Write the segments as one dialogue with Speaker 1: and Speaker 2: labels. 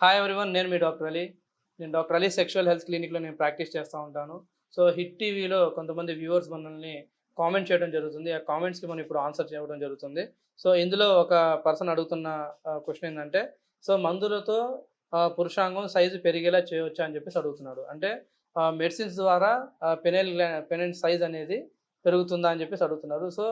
Speaker 1: Hi everyone నేను మీ doctor Ali. నేను doctor Ali sexual health క్లినిక్లో నేను ప్రాక్టీస్ చేస్తూ ఉంటాను. సో హిట్ టీవీలో కొంతమంది వ్యూవర్స్ మనల్ని కామెంట్ చేయడం జరుగుతుంది. ఆ కామెంట్స్కి మనం ఇప్పుడు ఆన్సర్ చేయడం జరుగుతుంది. సో ఇందులో ఒక పర్సన్ అడుగుతున్న క్వశ్చన్ ఏంటంటే సో మందులతో పురుషాంగం సైజు పెరిగేలా చేయవచ్చా అని చెప్పేసి అడుగుతున్నాడు. అంటే మెడిసిన్స్ ద్వారా పెనెల్ పెనెల్ సైజ్ అనేది పెరుగుతుందా అని చెప్పేసి అడుగుతున్నారు సో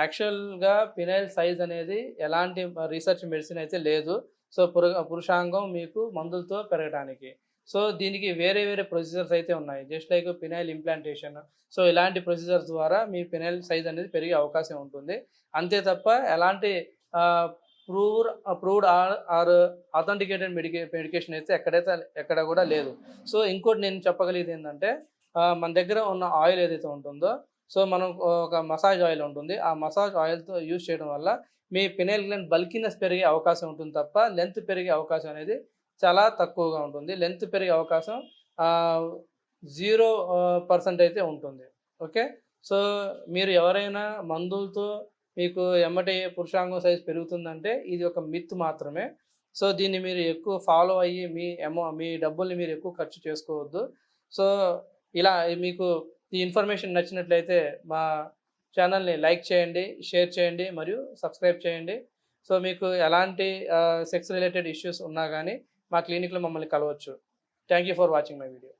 Speaker 1: యాక్చువల్గా పినైల్ సైజ్ అనేది ఎలాంటి రీసెర్చ్ మెడిసిన్ అయితే లేదు. సో పురు పురుషాంగం మీకు మందులతో పెరగడానికి సో దీనికి వేరే వేరే ప్రొసీజర్స్ అయితే ఉన్నాయి. Just like penile implantation. So ఇలాంటి ప్రొసీజర్స్ ద్వారా మీ పినైల్ సైజ్ అనేది పెరిగే అవకాశం ఉంటుంది. అంతే తప్ప ఎలాంటి prove proved or or authenticated మెడికే medication అయితే ఎక్కడైతే ఎక్కడ కూడా లేదు. సో ఇంకోటి నేను చెప్పగలిగేది ఏంటంటే మన దగ్గర ఉన్న ఆయిల్ ఏదైతే ఉంటుందో సో మనం ఒక మసాజ్ ఆయిల్ ఉంటుంది. ఆ మసాజ్ ఆయిల్తో యూజ్ చేయడం వల్ల మీ పినైల్ గ్లాండ్ బల్కినెస్ పెరిగే అవకాశం ఉంటుంది తప్ప లెంత్ పెరిగే అవకాశం అనేది చాలా తక్కువగా ఉంటుంది. లెంత్ పెరిగే అవకాశం జీరో పర్సెంట్ అయితే ఉంటుంది. ఓకే? సో మీరు ఎవరైనా మందులతో మీకు ఎమ్మటి పురుషాంగం సైజ్ పెరుగుతుందంటే ఇది ఒక మిత్ మాత్రమే. సో దీన్ని మీరు ఎక్కువ ఫాలో అయ్యి మీ అమౌ మీ డబ్బుల్ని మీరు ఎక్కువ ఖర్చు చేసుకోవద్దు. సో ఇలా మీకు ఈ ఇన్ఫర్మేషన్ నచ్చినట్లయితే మా ఛానల్ని లైక్ చేయండి షేర్ చేయండి మరియు సబ్స్క్రైబ్ చేయండి. సో మీకు ఎలాంటి సెక్స్ రిలేటెడ్ ఇష్యూస్ ఉన్నా కానీ మా క్లినిక్లో మమ్మల్ని కలవచ్చు. Thank for watching my video.